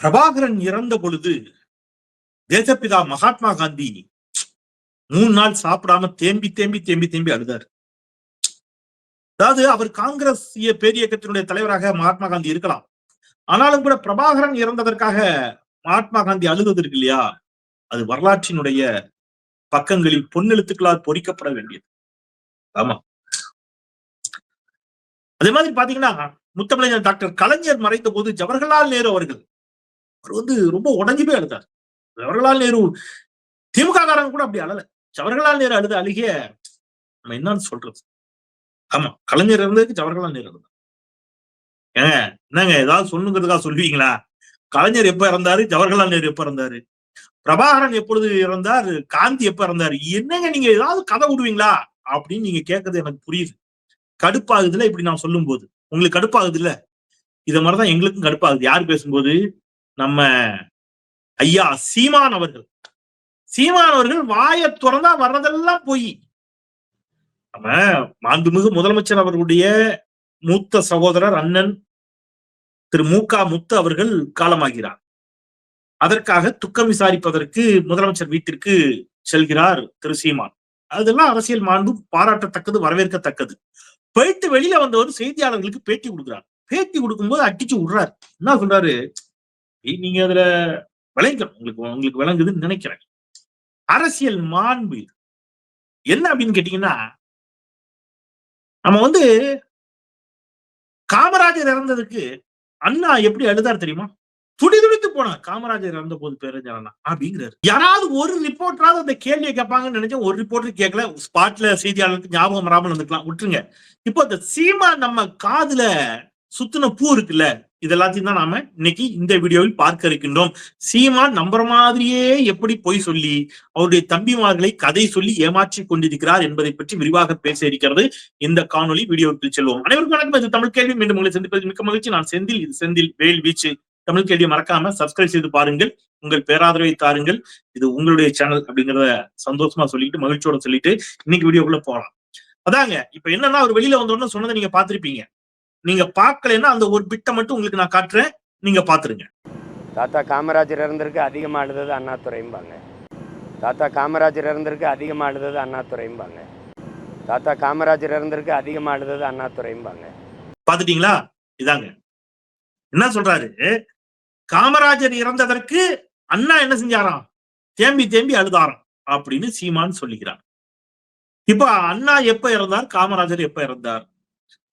பிரபாகரன் இறந்த பொழுது தேசப்பிதா மகாத்மா காந்தி மூணு நாள் சாப்பிடாம தேம்பி தேம்பி தேம்பி தேம்பி அழுதார். அதாவது அவர் காங்கிரஸ் பேரியக்கத்தினுடைய தலைவராக மகாத்மா காந்தி இருக்கலாம். ஆனாலும் கூட பிரபாகரன் இறந்ததற்காக மகாத்மா காந்தி அழுதது இருக்கு இல்லையா? அது வரலாற்றினுடைய பக்கங்களில் பொன்னெழுத்துக்களால் பொறிக்கப்பட வேண்டியது. ஆமா. அதே மாதிரி பாத்தீங்கன்னா முத்தமிழர் டாக்டர் கலைஞர் மறைந்த போது ஜவஹர்லால் நேரு அவர்கள் அவர் வந்து ரொம்ப உடஞ்சி போய் அழுதார். ஜவஹர்லால் நேரு திமுக காரங்க கூட அப்படி அழல. ஜவஹர்லால் நேரு அழுத அழுகிய நம்ம என்னன்னு சொல்றது? ஆமா கலைஞர் இருந்ததுக்கு ஜவஹர்லால் நேரு அழுதார். ஏங்க என்னங்க ஏதாவது சொல்லுங்கிறதுக்காக சொல்லுவீங்களா? கலைஞர் எப்ப இறந்தாரு? ஜவஹர்லால் நேரு எப்ப இறந்தாரு? பிரபாகரன் எப்பொழுது இறந்தார்? காந்தி எப்ப இறந்தாரு? என்னங்க நீங்க ஏதாவது கதை விடுவீங்களா? அப்படின்னு நீங்க கேட்கறது எனக்கு புரியுது. கடுப்பாகுதுல இப்படி நான் சொல்லும் போது உங்களுக்கு கடுப்பாகுது இல்ல இத மாதிரிதான் எங்களுக்கும் கடுப்பாகுது. யார் பேசும்போது? நம்ம ஐயா சீமான் அவர்கள். சீமான் அவர்கள் வாயை திறந்தா வர்றதெல்லாம் போய். நம்ம மாண்புமிகு முதலமைச்சர் அவர்களுடைய மூத்த சகோதரர் அண்ணன் திரு மு க முத்து அவர்கள் காலமாகிறார். அதற்காக துக்கம் விசாரிப்பதற்கு முதலமைச்சர் வீட்டிற்கு செல்கிறார் திரு சீமான். அதெல்லாம் அரசியல் மாண்பு பாராட்டத்தக்கது வரவேற்கத்தக்கது. போயிட்டு வெளியில வந்தவர் செய்தியாளர்களுக்கு பேட்டி கொடுக்குறார். பேட்டி கொடுக்கும்போது அடிச்சு விடுறாரு. என்ன சொல்றாரு? நீங்க அதுல விளங்கணும். உங்களுக்கு உங்களுக்கு விளங்குதுன்னு நினைக்கிறேன். அரசியல் மாண்பு இது. என்ன அப்படின்னு கேட்டீங்கன்னா நம்ம வந்து காமராஜர் இறந்ததுக்கு அண்ணா எப்படி அழுதார் தெரியுமா? துடி துடித்து போனார். காமராஜர் இறந்த போது பேரறிஞர் அண்ணா? அப்படிங்கிறாரு. யாராவது ஒரு ரிப்போர்ட்டராவது அந்த கேள்வியை கேட்பாங்கன்னு நினைச்சா ஒரு ரிப்போர்ட்டர் கேட்கல ஸ்பாட்ல செய்தியாளருக்கு ஞாபகம் வராமல் இருந்துக்கலாம். விட்டுருங்க. இப்போ இந்த சீமா நம்ம காதுல சுத்தின பூ இருக்குல்ல இது எல்லாத்தையும் தான் நாம இன்னைக்கு இந்த வீடியோவில் பார்க்க இருக்கின்றோம். சீமான் நம்புற மாதிரியே எப்படி பொய் சொல்லி அவருடைய தம்பிமார்களை கதை சொல்லி ஏமாற்றி கொண்டிருக்கிறார் என்பதை பற்றி விரிவாக பேச இருக்கிறது இந்த காணொளி வீடியோவுக்கு செல்வோம். அனைவருக்கும் வணக்கம். இது தமிழ் கேள்வி. மீண்டும் உங்களை சந்திப்பது மிக்க மகிழ்ச்சி. நான் செந்தில். இது செந்தில் வேல் வீச்சு. தமிழ் கேள்வியை மறக்காம சப்ஸ்கிரைப் செய்து பாருங்கள். உங்கள் பேராதரவை தாருங்கள். இது உங்களுடைய சேனல் அப்படிங்கிறத சந்தோஷமா சொல்லிட்டு மகிழ்ச்சியோட சொல்லிட்டு இன்னைக்கு வீடியோக்குள்ள போகலாம் அதாங்க இப்ப என்னன்னா அவர் வெளியில வந்த சொன்னதை நீங்க பாத்திருப்பீங்க நீங்க பார்க்கலைன்னா அந்த ஒரு பிட்டை மட்டும் உங்களுக்கு நான் காட்டுறேன். நீங்க பாத்துருங்க தாத்தா காமராஜர் இறந்திருக்கு அதிகமாக அழுதது அண்ணாதுரைம்பாங்க. தாத்தா காமராஜர் இறந்திருக்கு அதிகமாக அழுதது அண்ணாதுரைம்பாங்க. தாத்தா காமராஜர் இறந்திருக்கு அதிகமாக அழுதது அண்ணாதுரைம்பாங்க. பாத்துட்டீங்களா இதாங்க. என்ன சொல்றாரு? காமராஜர் இறந்ததற்கு அண்ணா என்ன செஞ்சாராம்? தேம்பி தேம்பி அழுதாராம் அப்படின்னு சீமான் சொல்லுகிறார். இப்ப அண்ணா எப்ப இறந்தார்? காமராஜர் எப்ப இறந்தார்?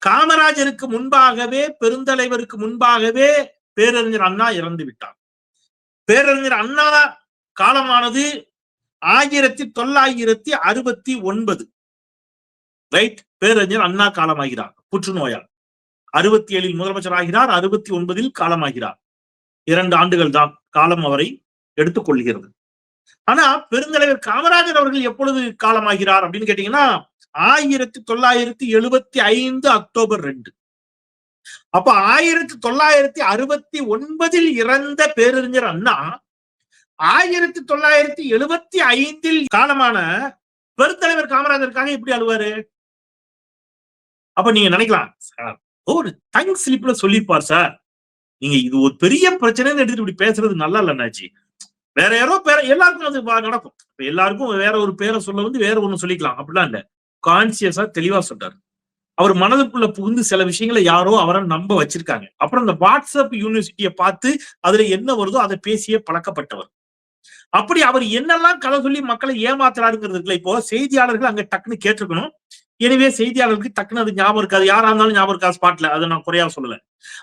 காமராஜருக்கு முன்பாகவே பெருந்தலைவருக்கு முன்பாகவே பேரறிஞர் அண்ணா இறந்து விட்டார். பேரறிஞர் அண்ணா காலமானது ஆயிரத்தி தொள்ளாயிரத்தி அறுபத்தி ஒன்பது ரைட்? பேரறிஞர் அண்ணா காலமாகிறார் புற்றுநோயால் அறுபத்தி ஏழில் முதலமைச்சர் ஆகிறார் அறுபத்தி ஒன்பதில் காலமாகிறார். இரண்டு ஆண்டுகள் தான் காலம் அவரை எடுத்துக் கொள்கிறது ஆனா பெருந்தலைவர் காமராஜர் அவர்கள் எப்பொழுது காலமாகிறார் அப்படின்னு கேட்டீங்கன்னா ஆயிரத்தி தொள்ளாயிரத்தி எழுபத்தி ஐந்து அக்டோபர் ரெண்டு. அப்ப ஆயிரத்தி தொள்ளாயிரத்தி அறுபத்தி ஒன்பதில் இறந்த பேரறிஞர் அண்ணா ஆயிரத்தி தொள்ளாயிரத்தி எழுபத்தி ஐந்தில் காலமான பெருந்தலைவர் காமராஜருக்காக எப்படி அழுவாரு. அப்ப நீங்க நினைக்கலாம் சார் ஒரு தங் ஸ்லிப்ல சொல்லிப்பார் சார். நீங்க இது ஒரு பெரிய பிரச்சனைன்னு எடுத்துட்டு இப்படி பேசுறது நல்லா இல்லைன்னாச்சு அண்ணாச்சி. வேற யாரோ பேர எல்லாருக்கும் அது நடக்கும். இப்ப எல்லாருக்கும் வேற ஒரு பேரை சொல்ல வந்து வேற ஒண்ணு சொல்லிக்கலாம். அப்படிலாம் இல்ல. கான்சியஸா தெளிவா சொல்றாரு. அவர் மனதுக்குள்ள புகுந்து சில விஷயங்களை யாரோ அவரை நம்ப வச்சிருக்காங்க. அப்புறம் இந்த வாட்ஸ்அப் யூனிவர்சிட்டியை பார்த்து அதுல என்ன வருதோ அதை பேசியே பழக்கப்பட்டவர். அப்படி அவர் என்னெல்லாம் கதை சொல்லி மக்களை ஏமாத்துறாருங்கிறது இப்போ செய்தியாளர்கள் அங்க டக்குன்னு கேட்டிருக்கணும். எனவே செய்தியாளர்களுக்கு டக்குன்னு அது ஞாபகம் இருக்காது. யாரா இருந்தாலும் ஞாபகம் இருக்காது. ஸ்பாட்ல அதை நான் குறையா சொல்லல.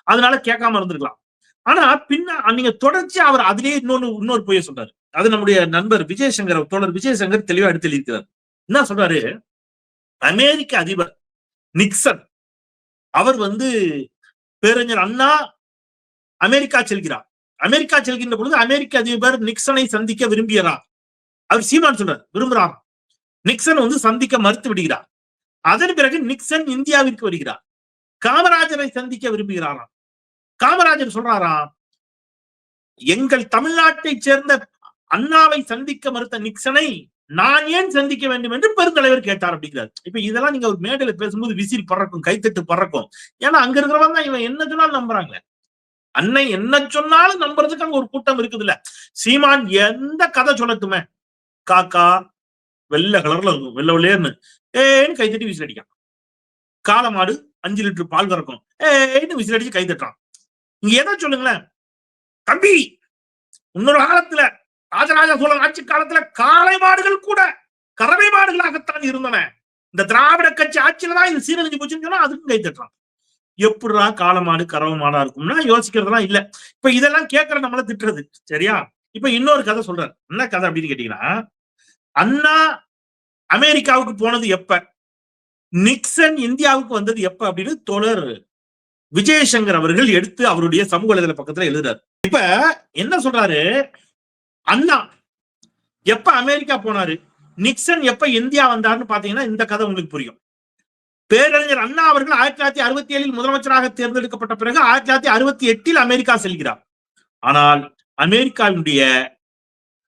அதனால கேட்காம இருந்திருக்கலாம். ஆனா பின்ன நீங்க தொடர்ச்சி அவர் அதிலேயே இன்னொன்னு இன்னொரு பொய்ய சொல்றாரு. அது நம்முடைய நண்பர் விஜயசங்கர் தோழர் விஜயசங்கர் தெளிவா எடுத்து எழுதியிருக்கிறார். என்ன சொல்றாரு? அமெரிக்க அதிபர் நிக்சன். அவர் வந்து பேரறிஞர் அண்ணா அமெரிக்கா செல்கிறார். அமெரிக்கா செல்கின்ற பொழுது அமெரிக்க அதிபர் நிக்சனை சந்திக்க விரும்பியறார் அவர் சீமான் சொல்றார் விரும்புறார் நிக்சன் வந்து சந்திக்க மறுத்து விடுகிறார். அதன் பிறகு நிக்சன் இந்தியாவிற்கு வருகிறார். காமராஜரை சந்திக்க விரும்புகிறாராம். காமராஜர் சொல்றாராம் எங்கள் தமிழ்நாட்டைச் சேர்ந்த அண்ணாவை சந்திக்க மறுத்த நிக்சனை நான் ஏன் சந்திக்க வேண்டும் என்று பெருந்தலைவர் கேட்டார் அப்படிங்கிறார். இப்ப இதெல்லாம் நீங்க ஒரு மேடையில பேசும்போது விசிறி பறக்கும் கைத்தட்டு பறக்கும். ஏன்னா அங்க இருக்கிறவங்க இவன் என்ன சொன்னாலும் நம்புறாங்க. அன்னை என்ன சொன்னாலும் நம்புறதுக்கு அங்க ஒரு கூட்டம் இருக்குது இல்ல சீமான் எந்த கதை சொல்லட்டுமே. காக்கா வெள்ளை கலர்ல இருக்கும் வெள்ளை வெள்ளையர்னு ஏன்னு கைத்தட்டி விசில் அடிக்கான் காளை மாடு அஞ்சு லிட்டர் பால் கறக்கும் ஏன்னு விசில் அடிச்சு கை இங்க எதை சொல்லுங்களேன். தம்பி இன்னொரு காலத்துல ராஜராஜ சோழன் ஆட்சி காலத்துல காளை மாடுகள் கூட கறவை மாடுகளாகத்தான் இருந்தன. இந்த திராவிட கட்சி ஆட்சியில தான் இது சீரழிஞ்சு போச்சுன்னு சொன்னா அதுக்கும் கை தட்டுறான் எப்படிடா காளை மாடு கறவை மாடா இருக்கும்னா யோசிக்கிறதுலாம் இல்ல. இப்ப இதெல்லாம் கேட்கற நம்மள திட்டுறது. சரியா? இப்ப இன்னொரு கதை சொல்றாரு என்ன கதை அப்படின்னு கேட்டீங்கன்னா அண்ணா அமெரிக்காவுக்கு போனது எப்ப? நிக்சன் இந்தியாவுக்கு வந்தது எப்ப அப்படின்னு தோழர் விஜயசங்கர் அவர்கள் எடுத்து அவருடைய சமூக வலைதள பக்கத்துல எழுதுறாரு. இப்ப என்ன சொல்றாரு? அண்ணா எப்ப அமெரிக்கா போனாரு? நிக்சன் எப்ப இந்தியா வந்தார்னு பாத்தீங்கன்னா இந்த கதை உங்களுக்கு புரியும். பேரறிஞர் அண்ணா அவர்கள் ஆயிரத்தி தொள்ளாயிரத்தி அறுபத்தி ஏழில் முதலமைச்சராக தேர்ந்தெடுக்கப்பட்ட பிறகு ஆயிரத்தி தொள்ளாயிரத்தி அறுபத்தி எட்டில் அமெரிக்கா செல்கிறார். ஆனால் அமெரிக்காவினுடைய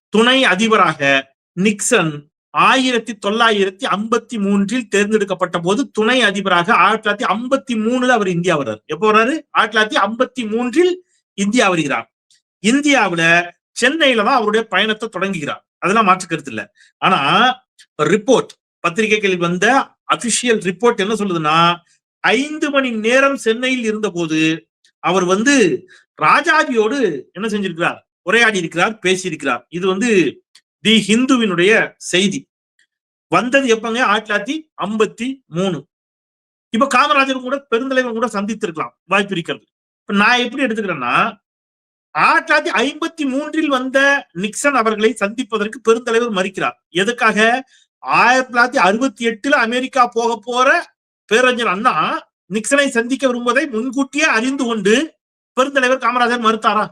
துணை அதிபராக நிக்சன் ஆயிரத்தி தொள்ளாயிரத்தி ஐம்பத்தி மூன்றில் தேர்ந்தெடுக்கப்பட்ட போது துணை அதிபராக ஆயிரத்தி தொள்ளாயிரத்தி ஐம்பத்தி மூணுல அவர் இந்தியா வர்றாரு. எப்போ வர்றாரு? ஆயிரத்தி தொள்ளாயிரத்தி ஐம்பத்தி மூன்றில் இந்தியா வருகிறார். இந்தியாவுல சென்னையில தான் அவருடைய பயணத்தை தொடங்குகிறார். அதெல்லாம் மாற்று கருத்து இல்ல. ஆனா ரிப்போர்ட் பத்திரிகைகளில் வந்த அபிஷியல் ரிப்போர்ட் என்ன சொல்லுதுன்னா ஐந்து மணி நேரம் சென்னையில் இருந்த போது அவர் வந்து ராஜாஜியோடு என்ன செஞ்சிருக்கிறார்? உரையாடி இருக்கிறார் பேசியிருக்கிறார். இது வந்து தி ஹிந்துவினுடைய செய்தி. வந்தது எப்பங்க? ஆயிரத்தி தொள்ளாயிரத்தி ஐம்பத்தி மூணு. இப்ப காமராஜர் கூட பெருந்தலைவர் கூட சந்தித்திருக்கலாம் வாய்ப்பு இருக்கிறது. இப்ப நான் எப்படி எடுத்துக்கிறேன்னா ஆயிரத்தி தொள்ளாயிரத்தி ஐம்பத்தி மூன்றில் வந்த நிக்சன் அவர்களை சந்திப்பதற்கு பெருந்தலைவர் மறுக்கிறார். எதுக்காக? ஆயிரத்தி தொள்ளாயிரத்தி அறுபத்தி எட்டுல அமெரிக்கா போக போற பேரறிஞர் அண்ணா நிக்சனை சந்திக்க விரும்புவதை முன்கூட்டியே அறிந்து கொண்டு பெருந்தலைவர் காமராஜர் மறுத்தாரா?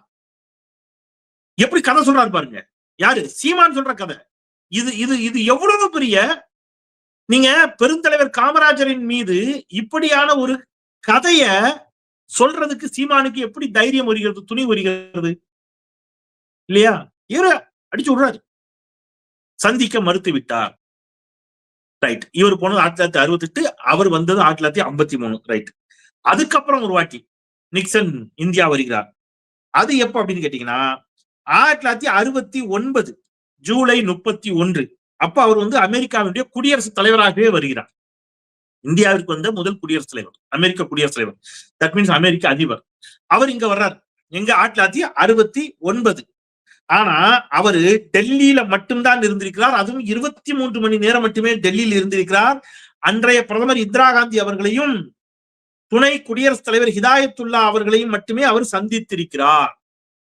எப்படி கதை சொல்றாரு பாருங்க. யாரு? சீமான் சொல்ற கதை. இது இது இது எவ்வளவு பெரிய நீங்க பெருந்தலைவர் காமராஜரின் மீது இப்படியான ஒரு கதைய சொல்றதுக்கு சீமானுக்கு எப்படி தைரியம் வருகிறது துணி வருகிறது? இல்லையா? இவர அடிச்சு விடுறாரு. சந்திக்க மறுத்து விட்டார் ரைட் இவர் போனது ஆயிரத்தி தொள்ளாயிரத்தி அறுபத்தி எட்டு அவர் வந்தது ஆயிரத்தி தொள்ளாயிரத்தி ஐம்பத்தி மூணு. ரைட் அதுக்கப்புறம் ஒரு வாட்டி நிக்சன் இந்தியா வருகிறார். அது எப்ப அப்படின்னு கேட்டீங்கன்னா ஆயிரத்தி தொள்ளாயிரத்தி அறுபத்தி ஒன்பது ஜூலை முப்பத்தி ஒன்று. அப்ப அவர் வந்து அமெரிக்காவினுடைய குடியரசுத் தலைவராகவே வருகிறார். இந்தியாவிற்கு வந்த முதல் குடியரசுத் தலைவர் அமெரிக்க குடியரசுத் தலைவர். தட் மீன்ஸ் அமெரிக்க அதிபர். அவர் இங்க வர்றார். எங்க ஆயிரத்தி தொள்ளாயிரத்தி அறுபத்தி ஒன்பது. ஆனா அவரு டெல்லியில மட்டும்தான் இருந்திருக்கிறார். அதுவும் இருபத்தி மூன்று மணி நேரம் மட்டுமே டெல்லியில் இருந்திருக்கிறார். அன்றைய பிரதமர் இந்திரா காந்தி அவர்களையும் துணை குடியரசுத் தலைவர் ஹிதாயத்துல்லா அவர்களையும் மட்டுமே அவர் சந்தித்திருக்கிறார்.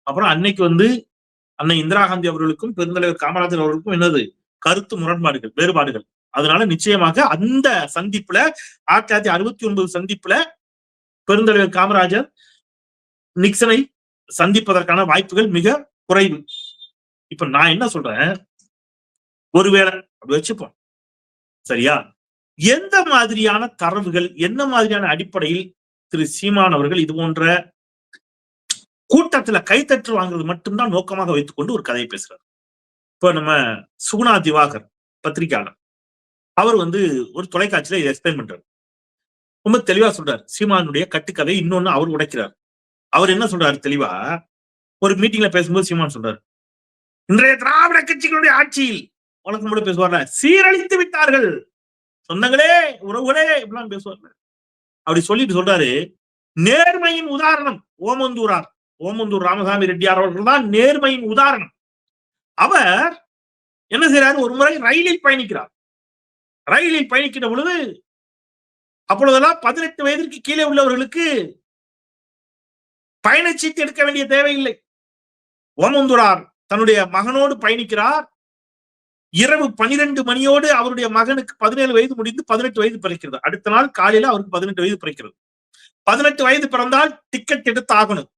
அப்புறம் அன்னைக்கு வந்து அன்னை இந்திரா காந்தி அவர்களுக்கும் பெருந்தலைவர் காமராஜர் அவர்களுக்கும் என்னது? கருத்து முரண்பாடுகள் வேறுபாடுகள். அதனால நிச்சயமாக அந்த சந்திப்புல ஆயிரத்தி தொள்ளாயிரத்தி அறுபத்தி ஒன்பது சந்திப்புல பெருந்தலைவர் காமராஜர் நிக்சனை சந்திப்பதற்கான வாய்ப்புகள் மிக குறைவு. இப்ப நான் என்ன சொல்றேன்? ஒருவேளை அப்படி வச்சுப்போம். சரியா? எந்த மாதிரியான தரவுகள் என்ன மாதிரியான அடிப்படையில் திரு சீமான் அவர்கள் இது போன்ற கூட்டத்துல கைத்தட்டு வாங்குறது மட்டும்தான் நோக்கமாக வைத்துக்கொண்டு ஒரு கதையை பேசுறாரு. இப்ப நம்ம சுகுணா திவாகர் பத்திரிகையாளர். அவர் வந்து ஒரு தொலைக்காட்சியில இதை எக்ஸ்பிளைன் பண்றாரு. ரொம்ப தெளிவா சொல்றாரு. சீமானுடைய கட்டுக்கதை இன்னொன்னு அவர் உடைக்கிறார். அவர் என்ன சொல்றாரு தெளிவா? ஒரு மீட்டிங்ல பேசும்போது சீமான் சொல்றாரு. இன்றைய திராவிட கட்சிகளுடைய ஆட்சியில் வழக்கம் கூட பேசுவார்ல சீரழித்து விட்டார்கள். சொந்தங்களே உறவுகளே இப்படிலாம் பேசுவார்ல அப்படி சொல்லிட்டு சொல்றாரு. நேர்மையின் உதாரணம் ஓமந்தூரார் ஓமந்தூர் ராமசாமி ரெட்டியார் அவர்கள் தான் நேர்மையின் உதாரணம். அவர் என்ன செய்யறாரு ஒரு முறை ரயிலில் பயணிக்கிறார். ரயிலில் பயணிக்கிற பொழுது அப்பொழுதெல்லாம் பதினெட்டு வயதிற்கு கீழே உள்ளவர்களுக்கு பயணச்சீட்டு எடுக்க வேண்டிய தேவையில்லை. ஓமந்துரார் தன்னுடைய மகனோடு பயணிக்கிறார். இரவு பனிரெண்டு மணியோடு அவருடைய மகனுக்கு பதினேழு வயது முடிந்து பதினெட்டு வயது பிறக்கிறது. அடுத்த நாள் காலையில அவருக்கு பதினெட்டு வயது பிறக்கிறது. பதினெட்டு வயது பிறந்தால் டிக்கெட் எடுத்து ஆகணும்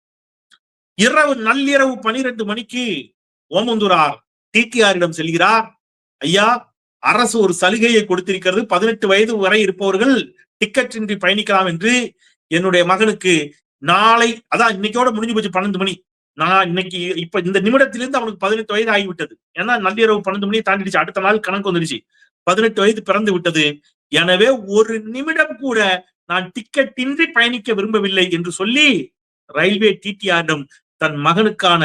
இரவு நள்ளிரவு பனிரெண்டு மணிக்கு ஓமந்துரார் டிடிஆரிடம் செல்கிறார். ஐயா அரசு ஒரு சலுகையை கொடுத்திருக்கிறது. பதினெட்டு வயது வரை இருப்பவர்கள் டிக்கெட் இன்றி பயணிக்கலாம் என்று என்னுடைய மகனுக்கு நாளை அதான் இன்னைக்கோட முடிஞ்சு போச்சு பன்னெண்டு மணி. நான் இன்னைக்கு இப்ப இந்த நிமிடத்திலிருந்து அவனுக்கு பதினெட்டு வயது ஆகிவிட்டது. ஏன்னா நள்ளிரவு பன்னெண்டு மணியை தாண்டிடுச்சு. அடுத்த நாள் கணக்கு வந்துடுச்சு. பதினெட்டு வயது பிறந்து விட்டது. எனவே ஒரு நிமிடம் கூட நான் டிக்கெட் இன்றி பயணிக்க விரும்பவில்லை என்று சொல்லி ரயில்வே டிடிஆரிடம் தன் மகனுக்கான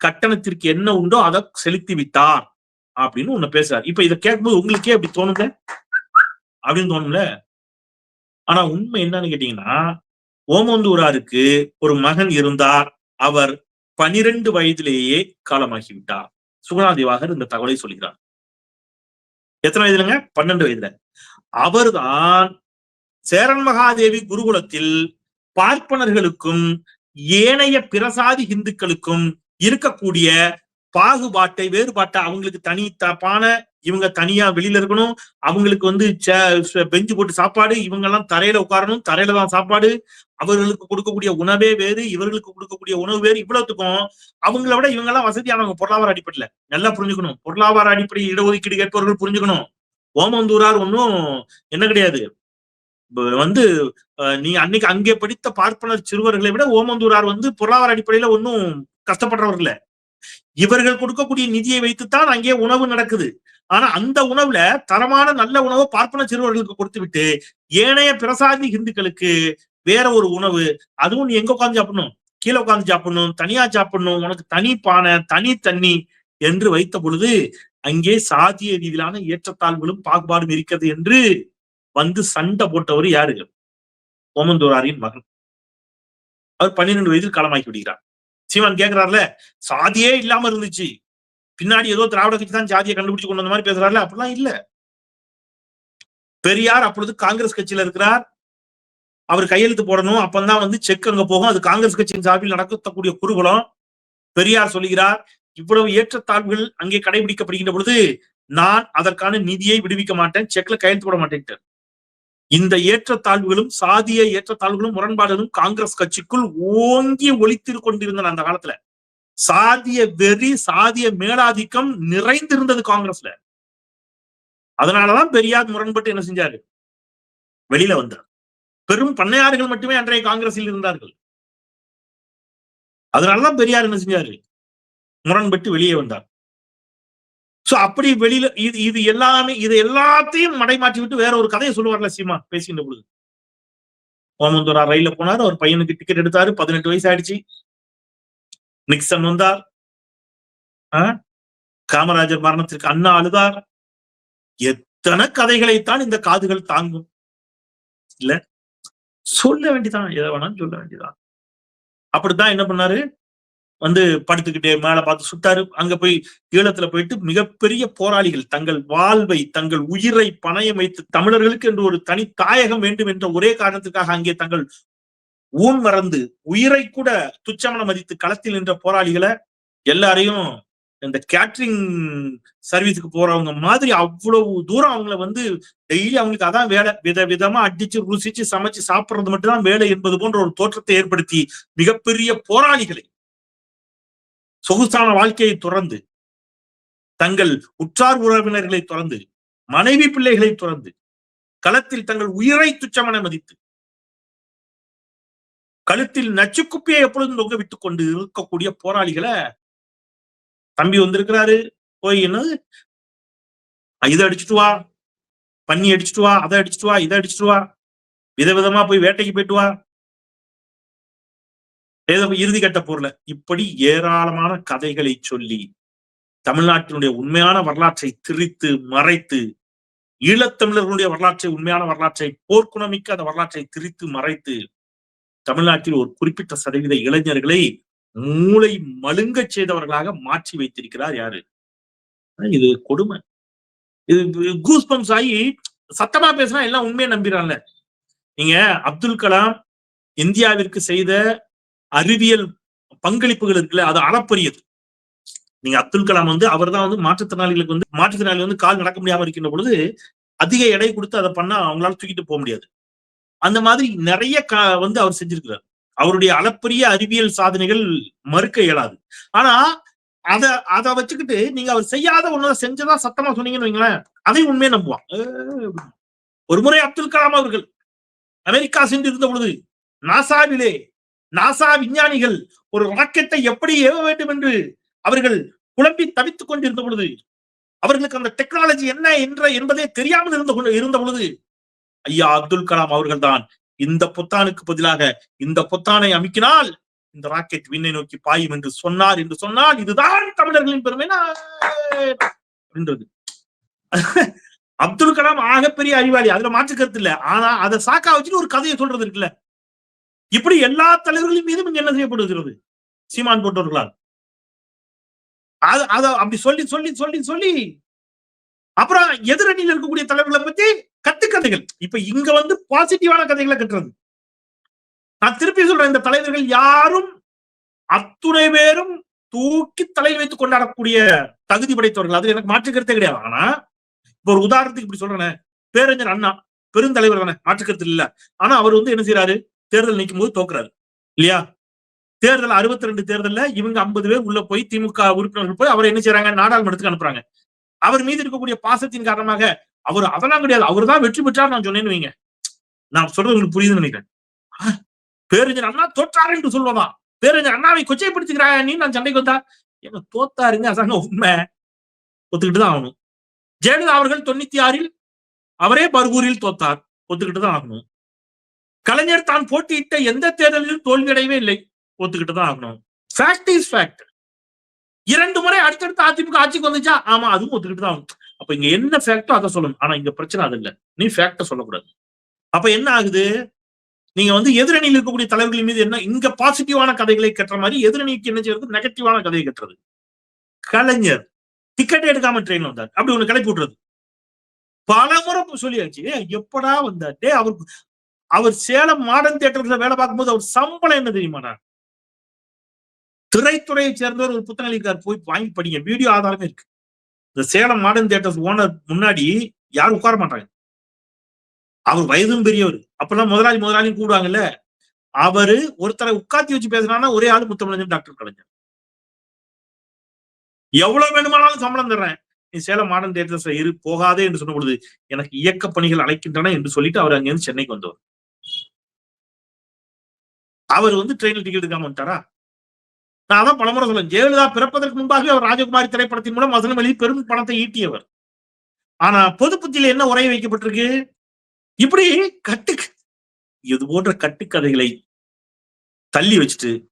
கட்டணத்திற்கு என்ன உண்டோ அதை செலுத்தி விட்டார். அப்படின்னு ஒண்ணு பேசுறாரு. இப்ப இதை கேட்கும்போது உங்களுக்கே அப்படி தோணுங்க அப்படின்னு தோணும்ல? ஆனா உண்மை என்னன்னு கேட்டீங்கன்னா ஓமந்தூராருக்கு ஒரு மகன் இருந்தார். அவர் பனிரெண்டு வயதிலேயே காலமாகி விட்டார் சுகுணாதிவாகர் இந்த தகவலை சொல்கிறார். எத்தனை வயதுலங்க? பன்னெண்டு வயதுல. அவர்தான் சேரன் மகாதேவி குருகுலத்தில் பார்ப்பனர்களுக்கும் ஏனைய பிரசாதி இந்துக்களுக்கும் இருக்கக்கூடிய பாகுபாட்டை வேறுபாட்டை அவங்களுக்கு தனி தப்பான இவங்க தனியா வெளியில இருக்கணும். அவங்களுக்கு வந்து பெஞ்சு போட்டு சாப்பாடு இவங்க எல்லாம் தரையில உட்காரணும் தரையில தான் சாப்பாடு. அவர்களுக்கு கொடுக்கக்கூடிய உணவே வேறு இவர்களுக்கு கொடுக்கக்கூடிய உணவு வேறு. இவ்வளவுத்துக்கும் அவங்கள விட இவங்க எல்லாம் வசதியானவங்க. பொருளாதார அடிப்படையில. நல்லா புரிஞ்சுக்கணும். பொருளாதார அடிப்படை இடஒதுக்கீடு கேட்பவர்கள் புரிஞ்சுக்கணும். ஓமந்தூரார் ஒன்றும் என்ன கிடையாது. வந்து நீ அன்னைக்கு அங்கே படித்த பார்ப்பனர் சிறுவர்களை விட ஓமந்தூரார் வந்து பொருளாதார அடிப்படையில ஒன்றும் கஷ்டப்படுறவர்கள் இவர்கள் கொடுக்கக்கூடிய நிதியை வைத்துத்தான் அங்கே உணவு நடக்குது. ஆனா அந்த உணவுல தரமான நல்ல உணவை பார்ப்பன சிறுவர்களுக்கு கொடுத்து விட்டு ஏனைய பிரசாதி இந்துக்களுக்கு வேற ஒரு உணவு அதுவும் நீ எங்க உட்காந்து சாப்பிடணும்? கீழே உட்காந்து சாப்பிடணும் தனியா சாப்பிடணும் உனக்கு தனி பானை தனி தண்ணி என்று வைத்த பொழுது அங்கே சாதிய ரீதியிலான ஏற்றத்தாழ்வுகளும் பாகுபாடும் இருக்கிறது என்று வந்து சண்டை போட்டவர் யாரு? ஓமந்தோராரின் மகன். அவர் பன்னிரெண்டு வயதில் களமாக்கி விடுகிறார். சீமான் கேட்கிறாருல சாதியே இல்லாம இருந்துச்சு. பின்னாடி ஏதோ திராவிட கட்சி தான் சாதியை கண்டுபிடிச்சு கொண்டு வந்த மாதிரி பேசுறாருல அப்படிலாம் இல்ல. பெரியார் அப்பொழுது காங்கிரஸ் கட்சியில இருக்கிறார். அவர் கையெழுத்து போடணும் அப்பந்தான் வந்து செக் அங்க போகும். அது காங்கிரஸ் கட்சியின் சார்பில் நடக்கக்கூடிய குறுகுலம் பெரியார் சொல்லுகிறார் இவ்வளவு ஏற்றத்தாழ்வுகள் அங்கே கடைபிடிக்கப்படுகின்ற பொழுது நான் அதற்கான நிதியை விடுவிக்க மாட்டேன் செக்ல கையெழுத்து போட மாட்டேன் இந்த ஏற்றத்தாழ்வுகளும் சாதிய ஏற்றத்தாழ்வுகளும் முரண்பாடுகளும் காங்கிரஸ் கட்சிக்குள் ஓங்கி ஒழித்து கொண்டிருந்தன அந்த காலத்துல. சாதிய வெறி சாதிய மேலாதிக்கம் நிறைந்திருந்தது காங்கிரஸ்ல. அதனாலதான் பெரியார் முரண்பட்டு என்ன செஞ்சாரு? வெளியில வந்தார். பெரும் பண்ணையாறுகள் மட்டுமே அன்றைய காங்கிரஸில் இருந்தார்கள். அதனாலதான் பெரியார் என்ன செஞ்சாரு? முரண்பட்டு வெளியே வந்தார். சோ அப்படி வெளியில இது இது எல்லாமே இது எல்லாத்தையும் மடைமாற்றி விட்டு வேற ஒரு கதையை சொல்லுவார்ல சீமா பேசிக்கின்ற பொழுது. ஓமந்தூரா ரயில போனார் அவர் பையனுக்கு டிக்கெட் எடுத்தாரு பதினெட்டு வயசு ஆயிடுச்சு. நிக்சன் வந்தார். காமராஜர் மரணத்திற்கு அண்ணா அழுதார். எத்தனை கதைகளைத்தான் இந்த காதுகள் தாங்கும். இல்ல? சொல்ல வேண்டியதான் எதை வேணாலும் சொல்ல வேண்டியதான் அப்படித்தான் என்ன பண்ணாரு? வந்து படுத்துக்கிட்டே மேல பார்த்து சுட்டாரு அங்க போய் ஈழத்துல போயிட்டு மிகப்பெரிய போராளிகள் தங்கள் வாழ்வை தங்கள் உயிரை பணயம் வைத்து தமிழர்களுக்கு என்று ஒரு தனி தாயகம் வேண்டும் என்ற ஒரே காரணத்துக்காக அங்கே தங்கள் ஊன் மறந்து உயிரை கூட துச்சமன மதித்து களத்தில் நின்ற போராளிகளை எல்லாரையும் இந்த கேட்ரிங் சர்வீஸுக்கு போறவங்க மாதிரி அவ்வளவு தூரம் அவங்கள வந்து டெய்லி அவங்களுக்கு அதான் வேலை. வித விதமா அடிச்சு ருசிச்சு சமைச்சு சாப்பிடுறது மட்டும்தான் வேலை என்பது போன்ற ஒரு தோற்றத்தை ஏற்படுத்தி மிகப்பெரிய போராளிகளை சொகுசான வாழ்க்கையை துறந்து தங்கள் உற்றார் உறவினர்களை துறந்து மனைவி பிள்ளைகளை துறந்து களத்தில் தங்கள் உயிரை துச்சமென மதித்து கழுத்தில் நச்சுக்குப்பியை எப்பொழுதும் தொங்க விட்டுக் கொண்டு இருக்கக்கூடிய போராளிகளை தம்பி வந்திருக்கிறாரு. போய் என்னது இதை அடிச்சுட்டு வா. பண்ணி அடிச்சுட்டு வா. அதை அடிச்சுட்டு வா. இதை அடிச்சுட்டு வா. விதவிதமா போய் வேட்டைக்கு போயிட்டு வா. இறுதி கட்ட பொருள. இப்படி ஏராளமான கதைகளை சொல்லி தமிழ்நாட்டினுடைய உண்மையான வரலாற்றை திரித்து மறைத்து ஈழத்தமிழர்களுடைய வரலாற்றை உண்மையான வரலாற்றை போர்க்குணமிக்க அந்த வரலாற்றை திரித்து மறைத்து தமிழ்நாட்டில் ஒரு குறிப்பிட்ட சதவீத இளைஞர்களை மூளை மழுங்க செய்தவர்களாக மாற்றி வைத்திருக்கிறார் யாரு? இது கொடுமை. இது கூஸ்பம்ஸ் ஆகி சத்தமா பேசினா எல்லாம் உண்மையை நம்பிடுறாங்க நீங்க அப்துல் கலாம் இந்தியாவிற்கு செய்த அறிவியல் பங்களிப்புகள் இருக்குல்ல அது அளப்பரியது. நீங்க அப்துல் கலாம் வந்து அவர் தான் வந்து மாற்றுத்திறனாளிகளுக்கு வந்து மாற்றுத்திறனாளி வந்து கால் நடக்க முடியாம இருக்கின்ற பொழுது அதிக எடை கொடுத்து அதை பண்ணா அவங்களால தூக்கிட்டு போக முடியாது. அந்த மாதிரி நிறைய வந்து அவர் செஞ்சிருக்கிறார். அவருடைய அளப்பரிய அறிவியல் சாதனைகள் மறுக்க இயலாது. ஆனா அத அதை வச்சுக்கிட்டு நீங்க அவர் செய்யாத ஒண்ணு செஞ்சதா சத்தமா சொன்னீங்கன்னு வைங்களேன் அதை உண்மையை நம்புவான். ஒரு முறை அப்துல் கலாம் அவர்கள் அமெரிக்கா சென்று இருந்த பொழுது நாசாவிலே நாசா விஞ்ஞானிகள் ஒரு ராக்கெட்டை எப்படி ஏவ வேண்டும் என்று அவர்கள் குழம்பி தவித்துக் கொண்டிருந்த பொழுது அவர்களுக்கு அந்த டெக்னாலஜி என்ன என்ற என்பதே தெரியாமல் இருந்த இருந்த பொழுது ஐயா அப்துல் கலாம் அவர்கள் தான் இந்த பொத்தானுக்கு பதிலாக இந்த பொத்தானை அமைக்கினால் இந்த ராக்கெட் விண்ணை நோக்கி பாயும் என்று சொன்னார் என்று சொன்னால் இதுதான் தமிழர்களின் பெருமை. அப்படின்றது. அப்துல் கலாம் ஆகப்பெரிய அறிவாளி. அதுல மாற்று கருத்து இல்ல. ஆனா அதை சாக்கா வச்சுட்டு ஒரு கதையை சொல்றது இருக்குல்ல. இப்படி எல்லா தலைவர்களின் மீதும் இங்க என்ன செய்யப்படுகிறது? சீமான் போட்டவர்களால் அது அத அப்படி சொல்லி சொல்லி சொல்லி சொல்லி. அப்புறம் எதிரணியில் இருக்கக்கூடிய தலைவர்களை பத்தி கட்டுக்கதைகள் இப்ப இங்க வந்து பாசிட்டிவான கதைகளை கட்டுறது. நான் திருப்பி சொல்றேன் இந்த தலைவர்கள் யாரும் அத்துணை பேரும் தூக்கி தலை வைத்து கொண்டாடக்கூடிய தகுதி படைத்தவர்கள். அது எனக்கு மாற்று கருத்தே கிடையாது. ஆனா இப்ப ஒரு உதாரணத்துக்கு இப்படி சொல்றேன். பேரஞ்சர் அண்ணா பெருந்தலைவர் தானே மாற்று கருத்து இல்ல. ஆனா அவர் வந்து என்ன செய்யறாரு தேர்தல் நிற்கும் போது தோக்குறாரு. இல்லையா? தேர்தல் அறுபத்தி ரெண்டு தேர்தல்ல இவங்க ஐம்பது பேர் உள்ள போய் திமுக உறுப்பினர்கள் போய் அவரை என்ன செய்யறாங்க நாடாளுமன்றத்துக்கு அனுப்புறாங்க. அவர் மீது இருக்கக்கூடிய பாசத்தின் காரணமாக அவர் அதெல்லாம் கிடையாது. அவர் தான் வெற்றி பெற்றார் நான் சொன்னேன்னு வைங்க. நான் சொல்றது உங்களுக்கு புரியுதுன்னு நினைக்கிறேன். ஆஹ், பேரறிஞர் அண்ணா தோற்றாரு என்று சொல்வதா? பேரறிஞர் அண்ணாவை கொச்சைப்படுத்துகிறாயா நீ நான் சண்டைக்கு வந்தா? என்ன தோத்தாருங்க அதாங்க உண்மை. ஒத்துக்கிட்டு தான் ஆகணும். ஜெயலலிதா அவர்கள் தொண்ணூத்தி ஆறில் அவரே பர்கூரில் தோத்தார். ஒத்துக்கிட்டு தான் ஆகணும். கலைஞர் தான் போட்டியிட்ட எந்த தேர்தலிலும் தோல்வியடையவே இல்லை. ஒத்துக்கிட்டு தான் ஆகணும். ஃபேக்ட் இஸ் ஃபேக்ட் இரண்டு முறை அடுத்தடுத்து அதிமுக ஆட்சிக்கு வந்துச்சா? ஆமா அதுவும் ஒத்துக்கிட்டு தான் ஆகணும். அப்ப இங்க என்ன ஃபேக்டோ அதை சொல்லணும் ஆனா இங்க பிரச்சனை அது இல்ல. நீ ஃபேக்ட சொல்லக்கூடாது. அப்ப என்ன ஆகுது? நீங்க வந்து எதிரணியில் இருக்கக்கூடிய தலைவர்கள் மீது என்ன இங்க பாசிட்டிவான கதைகளை கட்டுற மாதிரி எதிரணிக்கு என்ன செய்யறது? நெகட்டிவான கதையை கட்டுறது. கலைஞர் டிக்கெட் எடுக்காம ட்ரெயின்ல வந்தார். அப்படி ஒண்ணு கிளப்பி விட்டுறது பல முறை சொல்லியாச்சு எப்படா வந்தார்? டே அவர் சேலம் மாடர்ன் தியேட்டர்ல வேலை பார்க்கும்போது அவர் சம்பளம் என்ன தெரியுமாடா திரைத்துறையை சேர்ந்தவர் ஒரு புத்தகம் போய் வாங்கி படிங்க. வீடியோ ஆதாரமே இருக்கு. இந்த சேலம் மாடர்ன் தியேட்டர்ஸ் ஓனர் முன்னாடி யாரும் உட்கார மாட்டாங்க. அவர் வயதும் பெரியவர். அப்பெல்லாம் முதலாளி முதலாளியும் கூடுவாங்கல்ல அவரு ஒருத்தரை உட்காத்தி வச்சு பேசுறான்னா ஒரே ஆளு முத்தமிழஞ்சன் டாக்டர் கலைஞர். எவ்வளவு வேணுமானாலும் சம்பளம் தர்றேன். நீ சேலம் மாடர்ன் தியேட்டர்ஸ்ல இரு போகாதே என்று சொன்ன பொழுது எனக்கு இயக்க பணிகள் அழைக்கின்றன என்று சொல்லிட்டு அவர் அங்கிருந்து சென்னைக்கு வந்தவர். அவர் வந்து ட்ரெயினில் டிக்கெட் எடுக்காம வந்துட்டாரா? நான் அதான் பலமுறை சொல்றேன் ஜெயலலிதா பிறப்பதற்கு முன்பாகவே அவர் ராஜகுமாரி திரைப்படத்தின் மூலம் வசனம் எழுதி பெரும் பணத்தை ஈட்டியவர். ஆனா பொது புத்தியில என்ன உரை வைக்கப்பட்டிருக்கு? இப்படி கட்டு இது போன்ற கட்டுக்கதைகளை தள்ளி வச்சுட்டு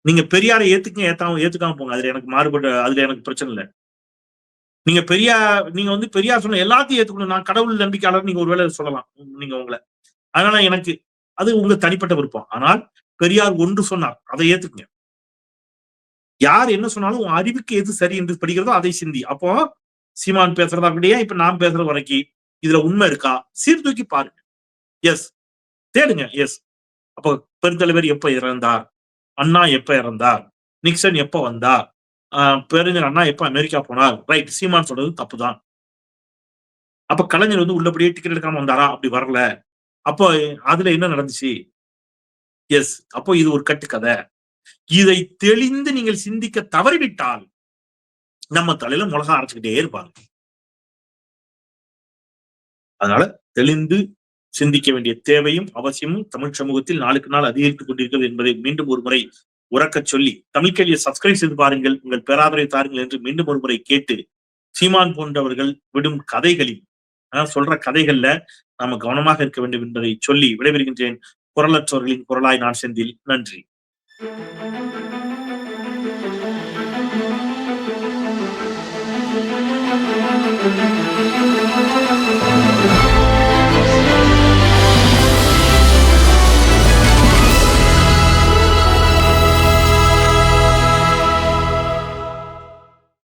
நீங்க பெரியாரை ஏத்துக்க ஏத்தாம ஏத்துக்காம போங்க. அதுல எனக்கு மாறுபட்ட அதுல எனக்கு பிரச்சனை இல்லை. நீங்க பெரியா நீங்க வந்து பெரியார் சொன்ன எல்லாத்தையும் ஏத்துக்கணும். நான் கடவுள் நம்பிக்கையாளர் நீங்க ஒருவேளை சொல்லலாம். நீங்க உங்களை. அதனால எனக்கு அது உங்களுக்கு தனிப்பட்ட விருப்பம். ஆனால் பெரியார் ஒன்று சொன்னார் அதை ஏத்துக்குங்க. யார் என்ன சொன்னாலும் உன் அறிவுக்கு எது சரி என்று படிக்கிறதோ அதை சிந்தி. அப்போ சீமான் பேசுறதா அப்படியே இப்ப நான் பேசுற வரைக்கும் இதுல உண்மை இருக்கா? சீர்தூக்கி பாருங்க. எஸ் தேடுங்க. எஸ் அப்போ பெருந்தலைவர் எப்ப இறந்தார்? அண்ணா எப்ப இறந்தார்? நிக்சன் எப்ப வந்தார்? ஆஹ் பேரறிஞர் அண்ணா எப்ப அமெரிக்கா போனார்? ரைட் சீமான் சொல்றது தப்புதான். அப்ப கலைஞர் வந்து உள்ளபடியே டிக்கெட் எடுக்காம வந்தாரா? அப்படி வரல. அப்போ அதுல என்ன நடந்துச்சு? எஸ் அப்போ இது ஒரு கட்டுக்கதை. இதை தெளிந்து நீங்கள் சிந்திக்க தவறிவிட்டால் நம்ம தலையில மிளகா அரைச்சுக்கிட்டே இருப்பாங்க. அதனால தெளிந்து சிந்திக்க வேண்டிய தேவையும் அவசியமும் தமிழ் சமூகத்தில் நாளுக்கு நாள் அதிகரித்துக் கொண்டிருக்கிறது என்பதை மீண்டும் ஒரு முறை உறக்கச் சொல்லி தமிழ் கேள்வியை சப்ஸ்கிரைப் செய்து பாருங்கள் உங்கள் பேராதரவை தாருங்கள் என்று மீண்டும் ஒரு முறை கேட்டு சீமான் போன்றவர்கள் விடும் கதைகளில் அதாவது சொல்ற கதைகள்ல நாம கவனமாக இருக்க வேண்டும் என்பதை சொல்லி விடைபெறுகின்றேன் குரலற்றவர்களின் குரலாய் நான் செந்தில் நன்றி